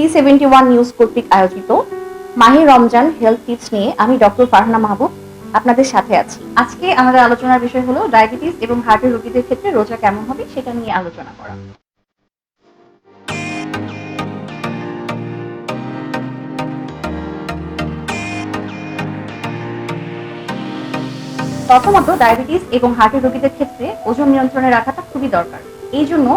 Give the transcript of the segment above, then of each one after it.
C seventy one news কর্তৃক আয়োজিত Ramzan health tips নিয়ে আমি ডক্টর ফারহানা মাহবুব আপনাদের সাথে আছি। আজকে আমাদের আলোচনার বিষয় হলো ডায়াবেটিস এবং হার্টের রোগীদের ক্ষেত্রে রোজা কেমন হবে সেটা নিয়ে আলোচনা করা। প্রথমত ডায়াবেটিস এবং হার্টের রোগীদের ক্ষেত্রে ওজন নিয়ন্ত্রণে রাখাটা খুবই দরকার। এই জন্য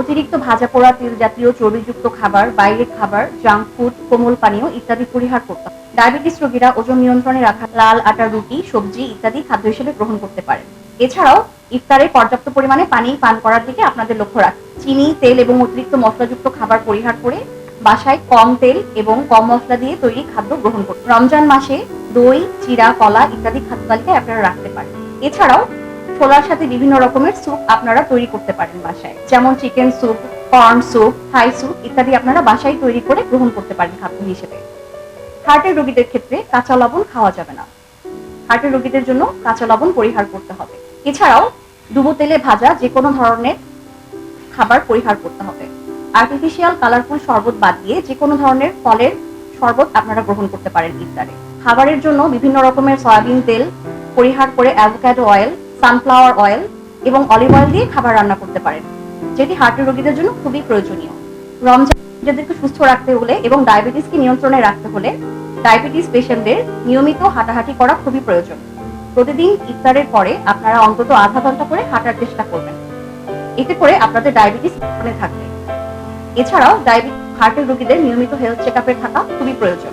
অতিরিক্ত ভাজা পোড়া তেল জাতীয় চর্বিযুক্ত খাবার, বাইরের খাবার জাঙ্ক ফুড কোমল পানীয় ইত্যাদি পরিহার করতে হবে ডায়াবেটিস রোগীরা ওজন নিয়ন্ত্রণে রাখা লাল আটার রুটি, সবজি ইত্যাদি খাদ্য হিসেবে গ্রহণ করতে পারেন। এছাড়াও ইফতারে পর্যাপ্ত পরিমাণে পানি পান করার দিকে আপনাদের লক্ষ্য রাখুন। চিনি, তেল এবং অতিরিক্ত মশলাযুক্ত খাবার পরিহার করে বাসায় কম তেল এবং কম মশলা দিয়ে তৈরি খাদ্য গ্রহণ করুন। রমজান মাসে দই চিরা কলা ইত্যাদি খাদ্য তালিকায় আপনারা রাখতে পারেন। এছাড়াও ছোলার সাথে বিভিন্ন রকমের স্যুপ আপনারা তৈরি করতে পারেন বাসায়। যেমন chicken soup corn soup Thai soup ইত্যাদি আপনারা বাসায় তৈরি করে গ্রহণ করতে পারেন খাদ্য হিসেবে। হার্টের রোগীদের ক্ষেত্রে কাঁচা লবণ খাওয়া যাবে না। হার্টের রোগীদের জন্য কাঁচা লবণ পরিহার করতে হবে। এছাড়াও ডুবো তেলে ভাজা যে কোনো ধরনের খাবার পরিহার করতে হবে। আর্টিফিশিয়াল কালারফুল শরবত বাদ দিয়ে যে কোনো ধরনের ফলের শরবত আপনারা গ্রহণ করতে পারেন ইফতারে। খাবারের জন্য বিভিন্ন রকমের সয়াবিন তেল পরিহার করে অ্যাভোক্যাডো অয়েল সানফ্লাওয়ার অয়েল এবং অলিভ অয়েল দিয়ে খাবার রান্না করতে পারেন, যেটি হার্টের রোগীদের জন্য খুবই প্রয়োজনীয়। রমজান নিজেদেরকে সুস্থ রাখতে হলে এবং ডায়াবেটিসকে নিয়ন্ত্রণে রাখতে হলে ডায়াবেটিস পেশেন্টদের নিয়মিত হাঁটাহাঁটি করা খুবই প্রয়োজন। প্রতিদিন ইফতারের পরে আপনারা অন্তত আধা ঘণ্টা করে হাঁটার চেষ্টা করবেন। এতে করে আপনাদের ডায়াবেটিস নিয়ন্ত্রণে থাকবে। এছাড়াও ডায়াবেটিস হার্টের রোগীদের নিয়মিত হেলথ চেক আপে থাকা খুবই প্রয়োজন।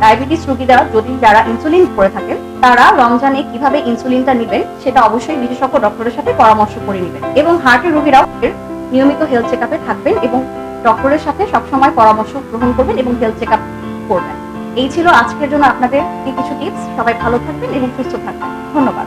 ডায়াবেটিস রোগীরা যদি যারা ইনসুলিন করে থাকেন তারা রমজানে কীভাবে ইনসুলিনটা নেবেন সেটা অবশ্যই বিশেষজ্ঞ ডক্টরের সাথে পরামর্শ করে নেবেন। এবং হার্টের রোগীরাও নিয়মিত হেলথ চেক থাকবেন এবং ডক্টরের সাথে সবসময় পরামর্শ গ্রহণ করবেন এবং হেলথ চেক করবেন। এই ছিল আজকের জন্য আপনাদের কিছু টিপস সবাই ভালো থাকবেন এবং সুস্থ থাকবেন। ধন্যবাদ।